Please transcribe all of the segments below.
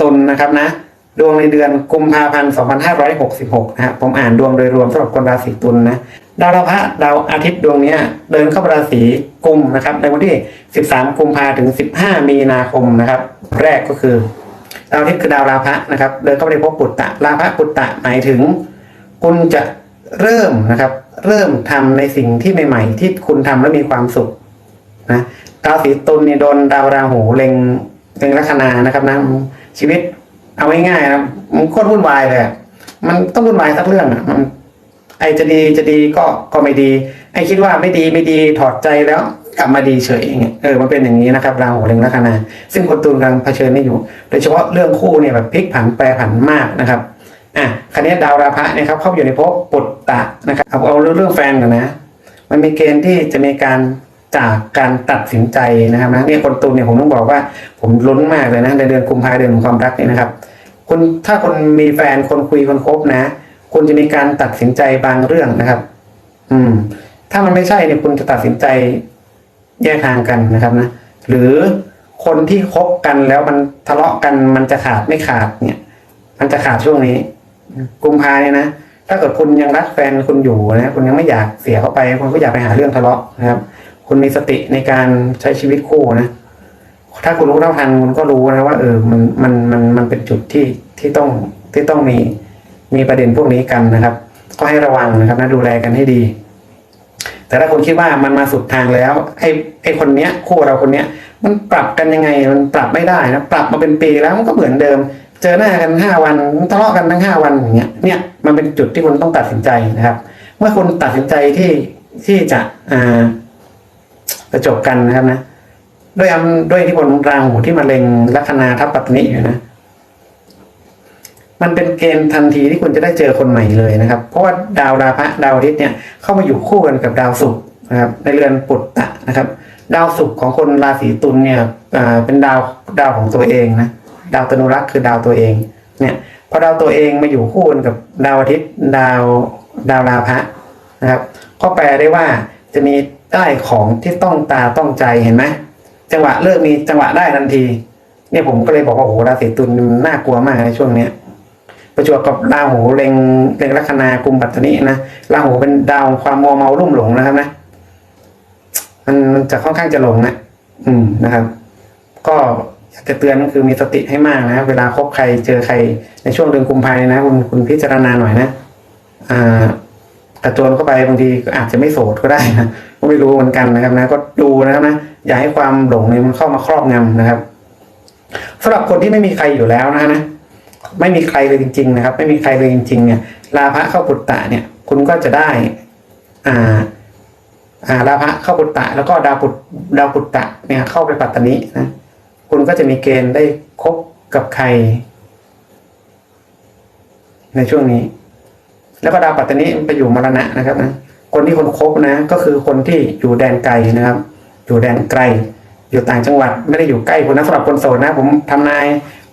ตุลนะครับนะ ดวงในเดือนกุมภาพันธ์ 2566 นะฮะผมอ่านดวงโดยรวมสำหรับคนราศีตุลนะดาวพระดาวอาทิตย์ดวงนี้เดินเข้าราศีกุมนะครับ ในวันที่ 13 กุมภาถึง 15 มีนาคมนะครับ แรกก็คือ ดาวอาทิตย์คือดาวราพะนะครับ เดินเข้าไปในภพปุตตะราพะปุตตะหมายถึง คุณจะเริ่มนะครับ เริ่มทำในสิ่งที่ใหม่ๆ ที่คุณทำแล้วมีความสุขนะดาวสีตุลเนี่ยโดนดาวราหูเล็งเล็งลัคนานะครับนะ ชีวิต เอาง่ายๆนะมันโคตรวุ่นวายเลยมันต้องวุ่นวายสักเรื่องอะมันไอจะดีจะดีก็ก็ไม่ดี ไอคิดว่าไม่ดีไม่ดีถอดใจแล้วกลับมาดีเฉยอย่างเงี้ยเออมันเป็นอย่างนี้นะครับราหูเล็งลัคนาซึ่งคนตุลกำลังเผชิญนี่อยู่ โดยเฉพาะเรื่องคู่เนี่ยแบบพลิกผันแปรผันมากนะครับอะคันนี้ดาวราพะนะครับเข้าอยู่ในภพปุตตะนะครับเอาเอาเรื่องเรื่องแฟนก่อนนะ มันมีเกณฑ์ที่จะมีการ จากการตัดสินใจนะครับนะเนี่ยคนตุลเนี่ยผมต้องบอกว่า ผมลุ้นมากเลยนะในเดือนกุมภาเดือนของความรักนี่นะครับคุณถ้าคนมีแฟนคนคุยคนคบนะ คุณจะมีการตัดสินใจบางเรื่องนะครับ อืม ถ้ามันไม่ใช่เนี่ยคุณจะตัดสินใจแยกทางกันนะครับนะหรือคนที่คบกันแล้วมันทะเลาะกันมันจะขาดไม่ขาดเนี่ย มันจะขาดช่วงนี้กุมภาเนี่ยนะถ้าเกิดคุณยังรักแฟนคุณอยู่นะคุณยังไม่อยากเสียเขาไปคุณก็อยากไปหาเรื่องทะเลาะนะครับ คุณมีสติในการใช้ชีวิตคู่นะ ถ้าคุณรู้เท่าทันคุณก็รู้นะว่าเออมันมันมันมันเป็นจุดที่ที่ต้องที่ต้องมีมีประเด็นพวกนี้กันนะครับ ก็ให้ระวังนะครับนะดูแลกันให้ดี แต่ถ้าคุณคิดว่ามันมาสุดทางแล้วไอ้ไอ้คนเนี้ยคู่เราคนเนี้ย มันปรับกันยังไงมันปรับไม่ได้นะปรับมาเป็นปีแล้วมันก็เหมือนเดิม เจอหน้ากันห้าวันทะเลาะกันทั้งห้าวันอย่างเงี้ยเนี่ยมันเป็นจุดที่คุณต้องตัดสินใจนะครับ เมื่อคุณตัดสินใจที่ที่จะอ่า จะจบกันนะครับนะด้วยอำด้วยที่บนราหูที่มาเล็งลัคนาทับปัตตนิอยู่นะ มันเป็นเกณฑ์ทันทีที่คุณจะได้เจอคนใหม่เลยนะครับ เพราะว่าดาวราพะดาวอาทิตย์เนี่ยเข้ามาอยู่คู่กันกับดาวศุกร์นะครับ ในเรือนปุตตะนะครับ ดาวศุกร์ของคนราศีตุลเนี่ยอ่าเป็นดาวดาวของตัวเองนะดาวตนุรักษ์คือดาวตัวเองเนี่ยพอดาวตัวเองมาอยู่คู่กันกับดาวอาทิตย์ดาวดาวราพะนะครับ ก็แปลได้ว่าจะมี ได้ของที่ต้องตาต้องใจเห็นไหมจังหวะเลิกมีจังหวะได้ทันที เนี่ยผมก็เลยบอกว่าโอ้โหราศีตุลนน่ากลัวมากในช่วงเนี้ยประจวบกับราหูเล็งเล็งลัคนากุมปัตตนินะราหูเป็นดาวความมัวเมาลุ่มหลงนะครับนะมันมันจะค่อนข้างจะหลงนะอืมนะครับ ก็อยากจะเตือนก็คือมีสติให้มากนะเวลาคบใครเจอใครในช่วงเดือนกุมภาพันธ์นะคุณคุณพิจารณาหน่อยนะ อ่ากระโจนเข้าไปบางทีก็อาจจะไม่โสดก็ได้นะ ก็ไม่รู้เหมือนกันนะครับนะก็ดูนะครับนะอย่าให้ความหลงเนี่ยมันเข้ามาครอบงำนะครับสำหรับคนที่ไม่มีใครอยู่แล้วนะนะไม่มีใครเลยจริง ๆ นะครับ ไม่มีใครเลยจริง ๆ เนี่ยลาภะเข้าปุตตะเนี่ย คุณก็จะได้อ่าอ่าลาภะเข้าปุตตะ แล้วก็ดาวปุตดาวปุตตะเนี่ยเข้าไปปัตตนินะคุณก็จะมีเกณฑ์ได้คบกับใคร ในช่วงนี้ แล้วก็ดาวปัตตนิมันไปอยู่มรณะนะครับนะ คนที่คนคบนะ ก็คือคนที่อยู่แดนไกลนะครับ อยู่แดนไกล อยู่ต่างจังหวัดไม่ได้อยู่ใกล้คุณนะสำหรับคนโสดนะ ผมทำนาย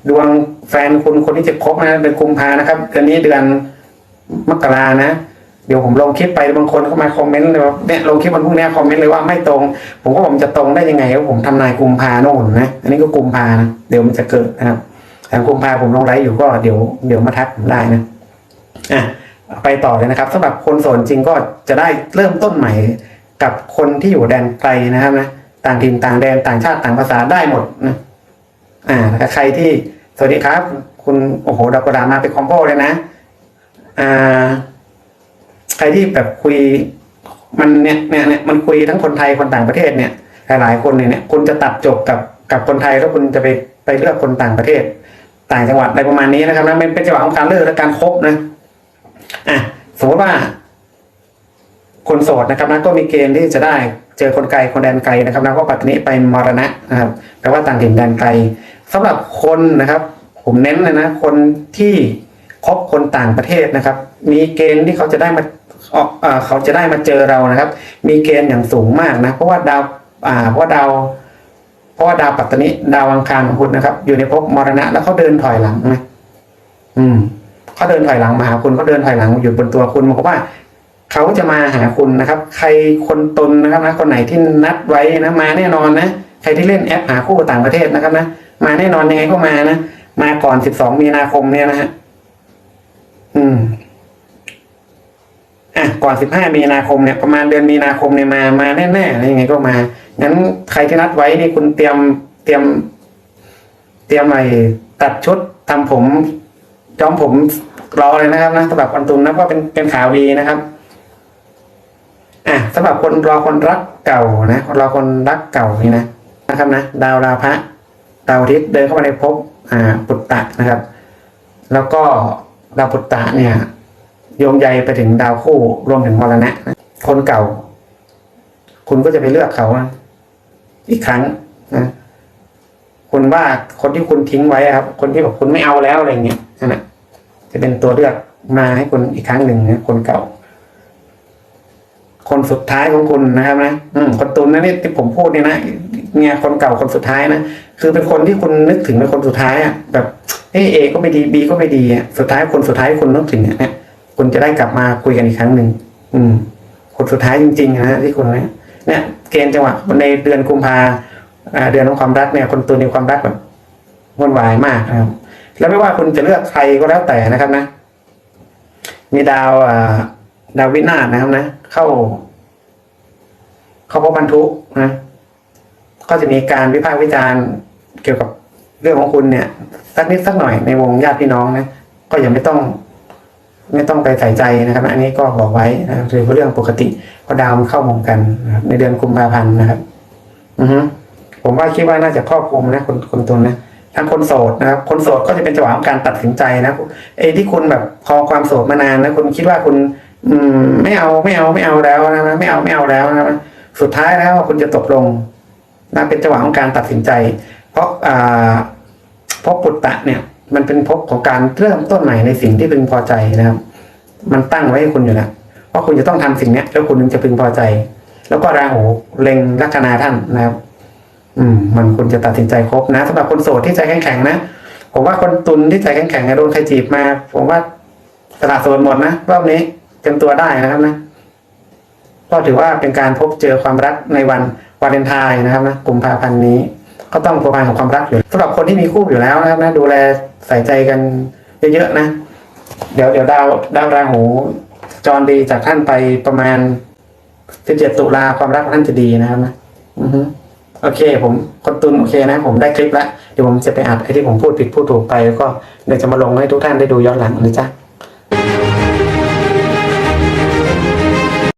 ดวงแฟนคุณคนที่จะคบนะเดือนกุมภานะครับเดือนนี้เดือนมกรานะเดี๋ยวผมลงคลิปไปบางคนเข้ามาคอมเมนต์เลยว่าเนี่ยลงคลิปวันพรุ่งนี้คอมเมนต์เลยว่าไม่ตรง ผมก็ผมจะตรงได้ยังไงว่าผมทำนายกุมภาโน่นนะอันนี้ก็กุมภานะเดี๋ยวมันจะเกิดนะครับแต่กุมภาผมลงไลฟ์อยู่ก็เดี๋ยวเดี๋ยวมาทักผมได้นะอะ ไปต่อเลยนะครับสำหรับคนโสดจริงก็จะได้เริ่มต้นใหม่กับคนที่อยู่แดนไกลนะครับนะต่างถิ่นต่างแดนต่างชาติต่างภาษาได้หมดนะอ่าใครที่สวัสดีครับ คุณโอ้โหดาวกระดามาเป็นคอมโบเลยนะอ่าใครที่แบบคุยมันเนี่ยเนี่ยเนี่ยมันคุยทั้งคนไทยคนต่างประเทศเนี่ย หลายๆคนเนี่ยเนี่ยคุณจะตัดจบกับกับคนไทยแล้วคุณจะไปไปเลือกคนต่างประเทศ ต่างจังหวัดอะไรประมาณนี้นะครับนะมันเป็นจังหวะของการเลือกและการคบนะ อะสมมติว่า คนโสดนะครับนะก็มีเกณฑ์ที่จะได้เจอคนไกลคนแดนไกลนะครับนะก็ปัตตนิไปมรณะนะครับแปลว่าต่างถิ่นแดนไกลสำหรับคนนะครับ ผมเน้นเลยนะคนที่คบคนต่างประเทศนะครับ มีเกณฑ์ที่เขาจะได้มาออกเขาจะได้มาเจอเรานะครับ มีเกณฑ์อย่างสูงมากนะ เพราะว่าดาวอ่าเพราะว่าดาวเพราะว่าดาวปัตตนิดาวอังคารของคุณนะครับ อยู่ในภพมรณะแล้วเขาเดินถอยหลังนะอืม เขาเดินถอยหลังมาหาคุณเขาเดินถอยหลังอยู่บนตัวคุณหมายความว่าเขาจะมาหาคุณนะครับ ใครคนตนนะครับนะคนไหนที่นัดไว้นะมาแน่นอนนะใครที่เล่นแอปหาคู่ต่างประเทศนะครับนะมาแน่นอนยังไงก็มานะมาก่อนสิบสองมีนาคมเนี่ยนะฮะอืมอะก่อนสิบห้ามีนาคมเนี่ยประมาณเดือนมีนาคมเนี่ยมามาแน่ๆอะยังไงก็มางั้นใครที่นัดไว้นี่คุณเตรียมเตรียม เตรียมอะไรตัดชุดทำผม ย้อมผมรอเลยนะครับนะสำหรับวันตุนนะก็เป็นเป็นข่าวดีนะครับ อะสำหรับคนรอคนรักเก่านะคนรอคนรักเก่านี่นะนะครับนะดาวราพะดาวอาทิตย์เดินเข้ามาในภพอ่าปุตตะนะครับ แล้วก็ดาวปุตตะเนี่ย โยงใยไปถึงดาวคู่รวมถึงมรณะนะคนเก่า คุณก็จะไปเลือกเขาอีกครั้งนะคุณว่าคนที่คุณทิ้งไว้ครับ คนที่บอกคุณไม่เอาแล้วอะไรเงี้ย นั่นแหละจะเป็นตัวเลือกมาให้คุณอีกครั้งหนึ่งนะคนเก่า คนสุดท้ายของคุณนะครับนะอืมคนตุนนะนี่ที่ผมพูดเนี่ยนะเนี่ยคนเก่าคนสุดท้ายนะคือเป็นคนที่คุณนึกถึงเป็นคนสุดท้ายอะแบบเอเอก็ไม่ดีบีก็ไม่ดีอะสุดท้ายคนสุดท้ายคุณนึกถึงเนี่ยคุณจะได้กลับมาคุยกันอีกครั้งหนึ่งอืม คนสุดท้ายจริงๆนะที่คุณเนี่ยเนี่ยเกณฑ์จังหวะในเดือนกุมภาอ่าเดือนของความรักเนี่ย คนตุนในความรักแบบวุ่นวายมากนะครับ แล้วไม่ว่าคุณจะเลือกใครก็แล้วแต่นะครับนะ มีดาวอ่าดาววินาศนะครับนะ เข้า เข้าพบบรรทุกนะ ก็จะมีการวิพากษ์วิจารณ์เกี่ยวกับเรื่องของคุณเนี่ยสักนิดสักหน่อยในวงญาติพี่น้องนะก็ยังไม่ต้อง ไม่ต้องไปใส่ใจนะครับ อันนี้ก็บอกไว้นะครับคือเรื่องปกติก็ดาวมันเข้ามองกันนะครับในเดือนกุมภาพันธ์นะครับ อือฮึผมว่าคิดว่าน่าจะครอบคลุมนะคนคนตนนะ ทั้งคนโสดนะครับ คนโสดก็จะเป็นจังหวะของการตัดสินใจนะเอ้ที่คุณแบบพอความโสดมานานนะคุณคิดว่าคุณ อืม ไม่เอาไม่เอาไม่เอาแล้วนะไม่เอาไม่เอาแล้วนะสุดท้ายแล้วคุณจะตกลงนะเป็นจังหวะของการตัดสินใจ เพราะอ่าเพราะปุตตะเนี่ย มันเป็นภพของการเริ่มต้นใหม่ในสิ่งที่พึงพอใจนะครับ มันตั้งไว้ให้คุณอยู่แล้วว่าคุณจะต้องทำสิ่งเนี้ยแล้วคุณถึงจะพึงพอใจ แล้วก็ราหูเล็งลัคนาท่านนะครับ อืมมันคุณจะตัดสินใจครบนะสำหรับคนโสดที่ใจแข็งแข็งนะผมว่าคนตุนที่ใจแข็งแข็งโดนใครจีบมา ผมว่าสละโสดหมดนะรอบนี้เต็มตัวได้นะครับนะก็ถือว่าเป็นการพบเจอความรักในวันวาเลนไทน์นะครับนะกุมภาพันธ์นี้ ก็ต้องผูกพันกับความรักอยู่สำหรับคนที่มีคู่อยู่แล้วนะครับนะดูแลใส่ใจกันเยอะๆนะ เดี๋ยวเดี๋ยวดาวดาวราหูจรดีจากท่านไปประมาณ17ตุลาความรักของท่านจะดีนะครับนะอือฮึ โอเค ผมคนตุนโอเคนะ ผมได้คลิปแล้วเดี๋ยวผมจะไปอัดไอ้ที่ผมพูดผิดพูดถูกไปแล้วก็เดี๋ยวจะมาลงให้ทุกท่านได้ดูย้อนหลังนะจ๊ะ